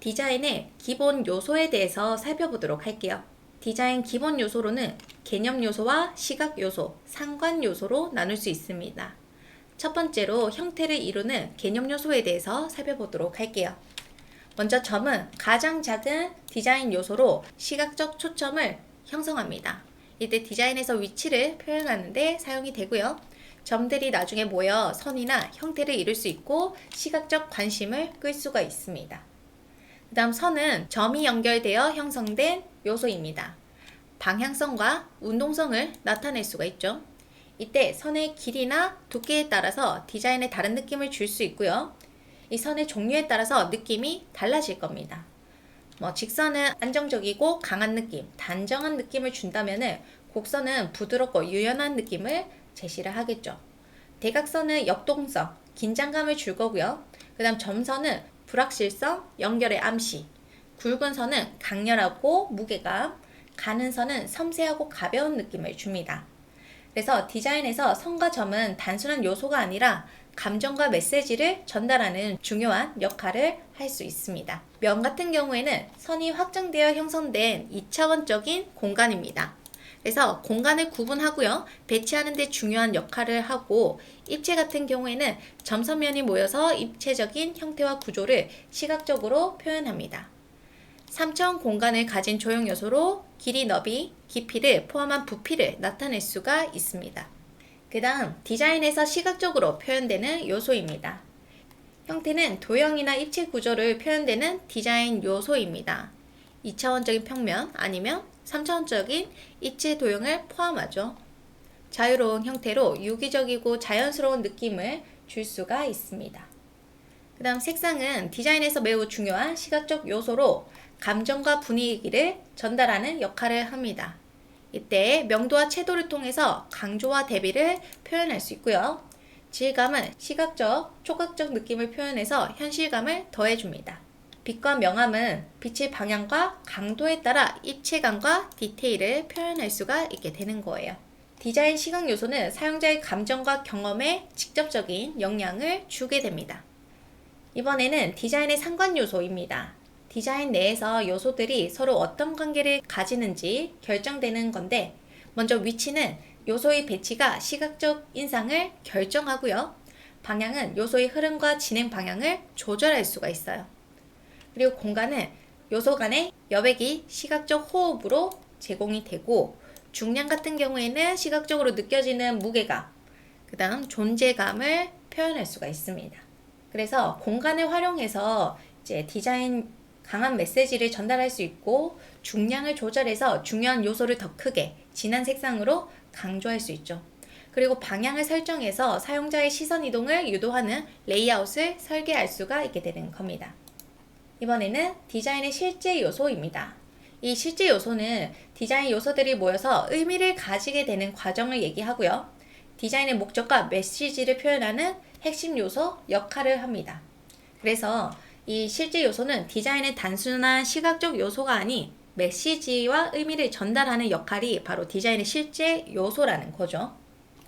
디자인의 기본 요소에 대해서 살펴보도록 할게요. 디자인 기본 요소로는 개념 요소와 시각 요소, 상관 요소로 나눌 수 있습니다. 첫 번째로 형태를 이루는 개념 요소에 대해서 살펴보도록 할게요. 먼저 점은 가장 작은 디자인 요소로 시각적 초점을 형성합니다. 이때 디자인에서 위치를 표현하는데 사용이 되고요. 점들이 나중에 모여 선이나 형태를 이룰 수 있고 시각적 관심을 끌 수가 있습니다. 그 다음 선은 점이 연결되어 형성된 요소입니다. 방향성과 운동성을 나타낼 수가 있죠. 이때 선의 길이나 두께에 따라서 디자인에 다른 느낌을 줄 수 있고요. 이 선의 종류에 따라서 느낌이 달라질 겁니다. 뭐 직선은 안정적이고 강한 느낌, 단정한 느낌을 준다면은 곡선은 부드럽고 유연한 느낌을 제시를 하겠죠. 대각선은 역동성, 긴장감을 줄 거고요. 그 다음 점선은 불확실성, 연결의 암시. 굵은 선은 강렬하고 무게감, 가는 선은 섬세하고 가벼운 느낌을 줍니다. 그래서 디자인에서 선과 점은 단순한 요소가 아니라 감정과 메시지를 전달하는 중요한 역할을 할 수 있습니다. 면 같은 경우에는 선이 확장되어 형성된 2차원적인 공간입니다. 그래서 공간을 구분하고요. 배치하는 데 중요한 역할을 하고 입체 같은 경우에는 점선면이 모여서 입체적인 형태와 구조를 시각적으로 표현합니다. 3차원 공간을 가진 조형 요소로 길이, 너비, 깊이를 포함한 부피를 나타낼 수가 있습니다. 그 다음 디자인에서 시각적으로 표현되는 요소입니다. 형태는 도형이나 입체 구조를 표현되는 디자인 요소입니다. 2차원적인 평면 아니면 3차원적인 입체 도형을 포함하죠. 자유로운 형태로 유기적이고 자연스러운 느낌을 줄 수가 있습니다. 그 다음 색상은 디자인에서 매우 중요한 시각적 요소로 감정과 분위기를 전달하는 역할을 합니다. 이때 명도와 채도를 통해서 강조와 대비를 표현할 수 있고요. 질감은 시각적, 촉각적 느낌을 표현해서 현실감을 더해줍니다. 빛과 명암은 빛의 방향과 강도에 따라 입체감과 디테일을 표현할 수가 있게 되는 거예요. 디자인 시각 요소는 사용자의 감정과 경험에 직접적인 영향을 주게 됩니다. 이번에는 디자인의 상관 요소입니다. 디자인 내에서 요소들이 서로 어떤 관계를 가지는지 결정되는 건데, 먼저 위치는 요소의 배치가 시각적 인상을 결정하고요. 방향은 요소의 흐름과 진행 방향을 조절할 수가 있어요. 그리고 공간은 요소 간의 여백이 시각적 호흡으로 제공이 되고, 중량 같은 경우에는 시각적으로 느껴지는 무게감, 그 다음 존재감을 표현할 수가 있습니다. 그래서 공간을 활용해서 이제 디자인 강한 메시지를 전달할 수 있고 중량을 조절해서 중요한 요소를 더 크게 진한 색상으로 강조할 수 있죠. 그리고 방향을 설정해서 사용자의 시선 이동을 유도하는 레이아웃을 설계할 수가 있게 되는 겁니다. 이번에는 디자인의 실제 요소입니다. 이 실제 요소는 디자인 요소들이 모여서 의미를 가지게 되는 과정을 얘기하고요. 디자인의 목적과 메시지를 표현하는 핵심 요소 역할을 합니다. 그래서 이 실제 요소는 디자인의 단순한 시각적 요소가 아닌 메시지와 의미를 전달하는 역할이 바로 디자인의 실제 요소라는 거죠.